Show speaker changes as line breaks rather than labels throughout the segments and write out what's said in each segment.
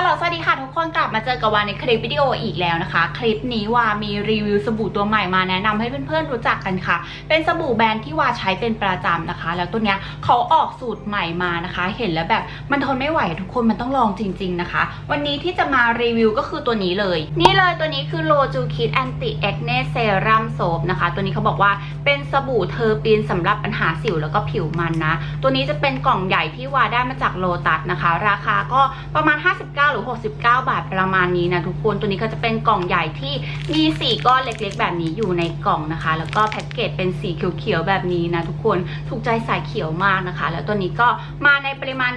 ฮัลโหลสวัสดีค่ะทุกคนกลับมาเจอกับวาในคลิปวิดีโออีกแล้วนะคะ คลิปนี้วามีรีวิวสบู่ตัวใหม่มาแนะนำให้เพื่อนๆรู้จักกันค่ะ เป็นสบู่แบรนด์ที่วาใช้เป็นประจำนะคะ แล้วตัวเนี้ยเขาออกสูตรใหม่มานะคะ เห็นแล้วแบบมันทนไม่ไหวทุกคนมันต้องลองจริง ๆนะคะ วันนี้ที่จะมารีวิวก็คือตัวนี้เลย นี่เลยตัวนี้คือโลจูคิดแอนติแอคเนเซรั่มโซฟนะคะ ตัวนี้เขาบอกว่าเป็นสบู่เทอร์ปีนสำหรับปัญหาสิวแล้วก็ผิวมันนะตัวนี้จะเป็นกล่องใหญ่ที่วาได้มาจากโลตัสนะคะ ราคาก็ประมาณ 59หรือ 69 บาทประมาณนี้นะทุกคนตัวนี้ก็จะเป็นกล่องใหญ่ที่มี4ก้อนเล็กๆ แบบนี้อยู่ในกล่องนะคะ แล้วก็แพ็กเกจเป็นสีเขียวๆแบบนี้นะทุกคนถูกใจสายเขียวมากนะคะ แล้วตัวนี้ก็มาในปริมาณ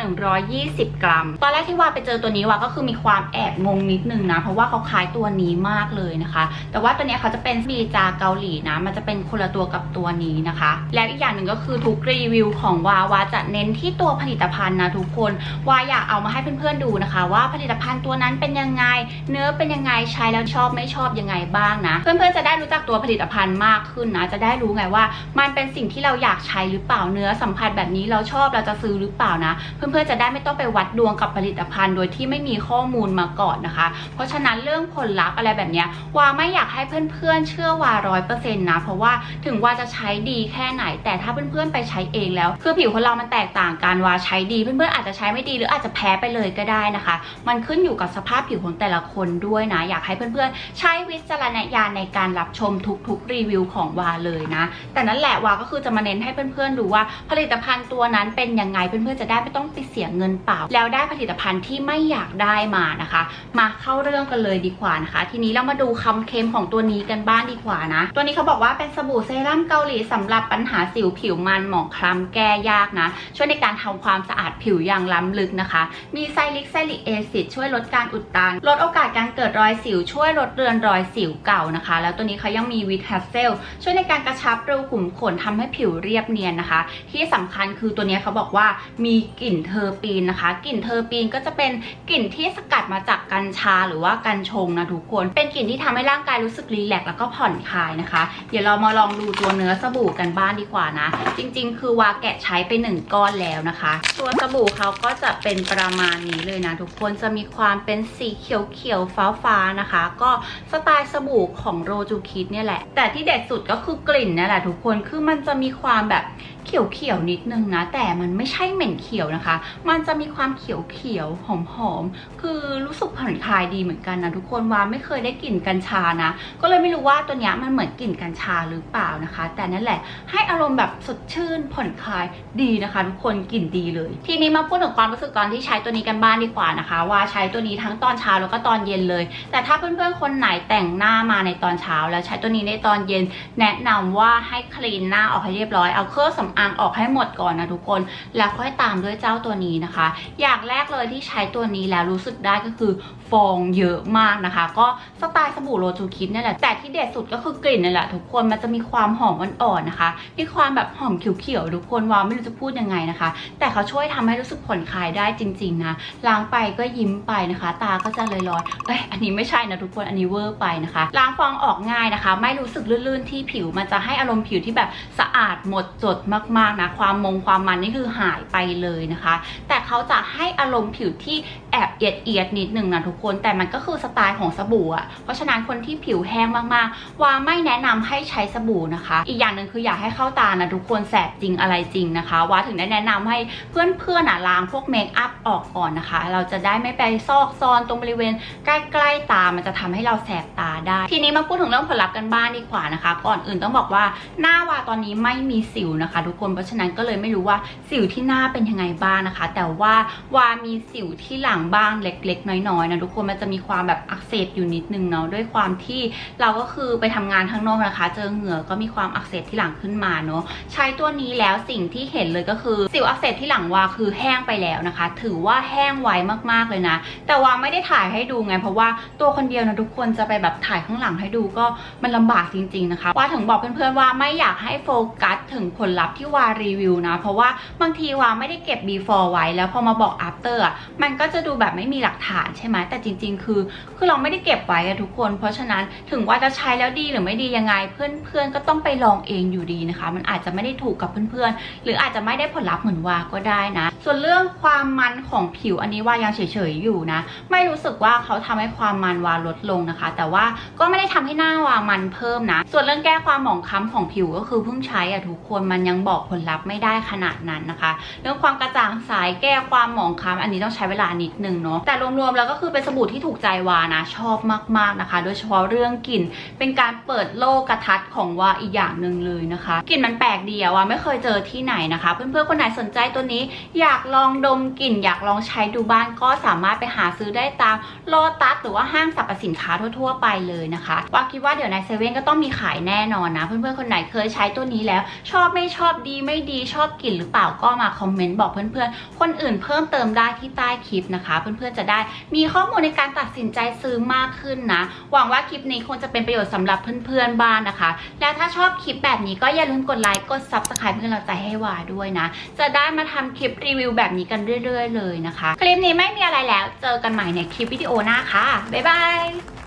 120 กรัม ตอนแรกที่ว่าไปเจอตัวนี้ว่าก็คือมีความแอบงงนิดนึงนะ เพราะว่าเขาคล้ายตัวนี้มากเลยนะคะ แต่ว่าตัวนี้เขาจะเป็นบีจาเกาหลีนะ มันจะเป็นคนละตัวกับตัวนี้นะคะ แล้วอีกอย่างหนึ่งก็คือทุกรีวิวของวาวาจะเน้นที่ตัวผลิตภัณฑ์นะทุกคนวาอยากเอามาให้เพื่อนๆดูนะคะ ว่าผลิตภัณฑ์ตัวนั้นเป็นยังไง เนื้อเป็นยังไงใช้แล้วชอบไม่ชอบยังไงบ้างนะ เพื่อนๆจะได้รู้จักตัวผลิตภัณฑ์มากขึ้นนะ จะได้รู้ไงว่า มันเป็นสิ่งที่เราอยากใช้หรือเปล่าเนื้อสัมผัสแบบนี้เราชอบเราจะซื้อหรือเปล่านะ เพื่อนๆจะได้ไม่ต้องไปวัดดวงกับผลิตภัณฑ์โดยที่ไม่มีข้อมูลมาก่อนนะคะ เพราะฉะนั้นเรื่องผลลัพธ์อะไรแบบนี้ยวาไม่อยากให้เพื่อนๆเชื่อวาร้อยเปอร์เซ็นต์นะ เพราะว่าถึงว่าจะใช้ดีแค่ไหน แต่ถ้าเพื่อนๆไปใช้เองแล้ว คือผิวคนเรามันแตกต่างกันวาใช้ดี เพื่อนๆอาจจะใช้ไม่ดีหรืออาจจะแพ้ไปเลยก็ได้นะคะมันขึ้นอยู่กับสภาพผิวของแต่ละคนด้วยนะ อยากให้เพื่อนๆ ใช้วิจารณญาณในการรับชมทุกๆ รีวิวของวาเลยนะ แต่นั่นแหละวาก็คือจะมาเน้นให้เพื่อนๆดูว่าผลิตภัณฑ์ตัวนั้นเป็นยังไงเพื่อนๆจะได้ไม่ต้องไปเสียเงินเปล่า แล้วได้ผลิตภัณฑ์ที่ไม่อยากได้มานะคะ มาเข้าเรื่องกันเลยดีกว่านะคะ ทีนี้เรามาดูคำเค็มของตัวนี้กันบ้างดีกว่านะ ตัวนี้เขาบอกว่าเป็นสบู่เซรั่มเกาหลีสำหรับปัญหาสิวผิวมันหมองคล้ำแก้ยากนะ ช่วยในการทำความสะอาดผิวอย่างล้ำลึกนะคะ มีไซลิกไซลิกแอซิดช่วยลดการอุดตัน ลดโอกาสการเกิดรอยสิว ช่วยลดเรือนรอยสิวเก่านะคะ แล้วตัวนี้เขายังมีวิตฮัสเซลช่วยในการกระชับรูขุมขนทำให้ผิวเรียบเนียนนะคะ ที่สำคัญคือตัวนี้เขาบอกว่ามีกลิ่นเทอร์ปีนนะคะ กลิ่นเทอร์ปีนก็จะเป็นกลิ่นที่สกัดมาจากกัญชาหรือว่ากัญชงนะทุกคน เป็นกลิ่นที่ทำให้ร่างกายรู้สึกรีแลกซ์แล้วก็ผ่อนคลายนะคะ เดี๋ยวเรามาลองดูตัวเนื้อสบู่กันบ้างดีกว่านะ จริง ๆ คือวาแกะใช้ไปหนึ่งก้อนแล้วนะคะ ตัวสบู่เขาก็จะเป็นประมาณนี้เลยนะทุกคนจะมีความเป็นสีเขียวๆฟ้าๆนะคะ ก็สไตล์สบู่ของโรจูคิดเนี่ยแหละ แต่ที่เด็ดสุดก็คือกลิ่นนี่แหละทุกคนคือมันจะมีความแบบเขียวๆนิดนึงนะ แต่มันไม่ใช่เหม็นเขียวนะคะ มันจะมีความเขียวๆหอมๆคือรู้สึกผ่อนคลายดีเหมือนกันนะทุกคนว่าไม่เคยได้กลิ่นกัญชานะ ก็เลยไม่รู้ว่าตัวนี้มันเหมือนกลิ่นกัญชาหรือเปล่านะคะ แต่นั่นแหละให้อารมณ์แบบสดชื่นผ่อนคลายดีนะคะ ทุกคนกลิ่นดีเลย ทีนี้มาพูดถึงความรู้สึกตอนที่ใช้ตัวนี้กันบ้างดีกว่านะคะว่าใช้ตัวนี้ทั้งตอนเช้าแล้วก็ตอนเย็นเลย แต่ถ้าเพื่อนๆคนไหนแต่งหน้ามาในตอนเช้า แล้วใช้ตัวนี้ในตอนเย็น แนะนำว่าให้คลีนหน้าออกให้เรียบร้อยเอาเครื่องสำอางออกให้หมดก่อนนะทุกคน แล้วค่อยตามด้วยเจ้าตัวนี้นะคะ อย่างแรกเลยที่ใช้ตัวนี้แล้วรู้สึกได้ก็คือฟองเยอะมากนะคะ ก็สไตล์สบู่โรจูคิดนี่แหละแต่ที่เด็ดสุดก็คือกลิ่นนี่แหละทุกคนมันจะมีความหอมอ่อนๆนะคะมีความแบบหอมเขียวๆทุกคนว่าไม่รู้จะพูดยังไงนะคะ แต่เขาช่วยทำให้รู้สึกผ่อนคลายได้จริง ๆนะล้างไปก็ยิ้มไปนะคะ ตาก็จะลอยๆเอ้ยอันนี้ไม่ใช่นะทุกคนอันนี้เวอร์ไปนะคะล้างฟองออกง่ายนะคะ ไม่รู้สึกลื่นๆที่ผิวมันจะให้อารมณ์ผิวที่แบบสะอาดหมดจดมากๆนะความมงความมันนี่คือหายไปเลยนะคะ แต่เขาจะให้อารมณ์ผิวที่แอบเอียดเอียดๆนิดนึงนะทุกคนแต่มันก็คือสไตล์ของสบู่อะเพราะฉะนั้นคนที่ผิวแห้งมากๆว่าไม่แนะนำให้ใช้สบู่นะคะ อีกอย่างหนึ่งคืออยากให้เข้าตานะทุกคนแสบจริงอะไรจริงนะคะว่าถึงได้แนะนำให้เพื่อนๆอะล้างพวกเมคอัพออกก่อนนะคะ เราจะได้ไม่ไปซอกซอนตรงบริเวณใกล้ๆตา มันจะทำให้เราแสบตาได้ ทีนี้มาพูดถึงเรื่องผลลัพธ์กันบ้างดีกว่านะคะ ก่อนอื่นต้องบอกว่าหน้าวาตอนนี้ไม่มีสิวนะคะ ทุกคน เพราะฉะนั้นก็เลยไม่รู้ว่าสิวที่หน้าเป็นยังไงบ้างนะคะ แต่ว่าวามีสิวที่หลังบ้างเล็ก ๆ น้อยๆนะทุกคน มันจะมีความแบบอักเสบอยู่นิดนึงเนาะ ด้วยความที่เราก็คือไปทำงานข้างนอกนะคะ เจอเหงื่อก็มีความอักเสบที่หลังขึ้นมาเนาะ ใช้ตัวนี้แล้วสิ่งที่เห็นเลยก็คือสิวอักเสบที่หลังวาคือแห้งไปแล้วนะคะ ถือว่าแห้งไวมากๆเลยนะ แต่วาไม่ได้ถ่ายให้ดูไง เพราะว่าตัวคนเดียวนะทุกคนจะไปแบบถ่ายข้างหลังให้ดูก็มันลำบากจริงๆนะคะว่าถึงบอกเพื่อนๆว่าไม่อยากให้โฟกัสถึงผลลัพธ์ที่วารีวิวนะ เพราะว่าบางทีวาไม่ได้เก็บ before ไว้ แล้วพอมาบอก after อะมันก็จะดูแบบไม่มีหลักฐานใช่ไหมแต่จริง ๆ คือคือเราไม่ได้เก็บไว้อะทุกคน เพราะฉะนั้นถึงว่าจะใช้แล้วดีหรือไม่ดียังไง เพื่อนๆก็ต้องไปลองเองอยู่ดีนะคะ มันอาจจะไม่ได้ถูกกับเพื่อนๆ หรืออาจจะไม่ได้ผลลัพธ์เหมือนวาก็ได้นะ ส่วนเรื่องความมันของผิวอันนี้ว่ายังเฉยยๆอยู่นะ ไม่รู้สึกว่าเขาทำให้ความมันวาลดลงนะคะ แต่ว่าก็ไม่ได้ทำให้หน้าวามันเพิ่มนะ ส่วนเรื่องแก้ความหมองคล้ำของผิวก็คือเพิ่งใช้อะทุกคนมันยังบอกผลลัพธ์ไม่ได้ขนาดนั้นนะคะ เรื่องความกระจ่างใสแก้ความหมองคล้ำอันนี้ต้องใช้เวลานิดนึงเนาะแต่รวมๆแล้วก็คือเป็นสบู่ที่ถูกใจวานะชอบมากๆนะคะ โดยเฉพาะเรื่องกลิ่นเป็นการเปิดโลกกระทัดของวาอีกอย่างหนึ่งเลยนะคะกลิ่นมันแปลกดีอะวาไม่เคยเจอที่ไหนนะคะ เพื่อนๆคนไหนสนใจตัวนี้ อยากลองดมกลิ่นอยากลองใช้ดูบ้านก็สามารถไปหาซื้อได้ตามโลตัสหรือว่าห้างสรรพสินค้าทั่ว ๆ ไปเลยนะคะว่าคิดว่าเดี๋ยวในเซเว่นก็ต้องมีขายแน่นอนนะ เพื่อนๆคนไหนเคยใช้ตัวนี้แล้ว ชอบไม่ชอบดีไม่ดีชอบกลิ่นหรือเปล่าก็มาคอมเมนต์บอกเพื่อนๆ คนอื่นเพิ่มเติมได้ที่ใต้คลิปนะคะ เพื่อนๆจะได้มีข้อมูลในการตัดสินใจซื้อมากขึ้นนะหวังว่าคลิปนี้คงจะเป็นประโยชน์สำหรับเพื่อนๆบ้านนะคะ และถ้าชอบคลิปแบบนี้ก็อย่าลืมกดไลค์กด subscribe เพื่อเป็นกำลังใจให้วาด้วยนะ จะได้มาทำคลิปรีวิวแบบนี้กันเรื่อย ๆ เลยนะคะ คลิปนี้ไม่มีอะไรแล้วเจอกันใหม่ในคลิปวิดีโอหน้าค่ะ บ๊ายบาย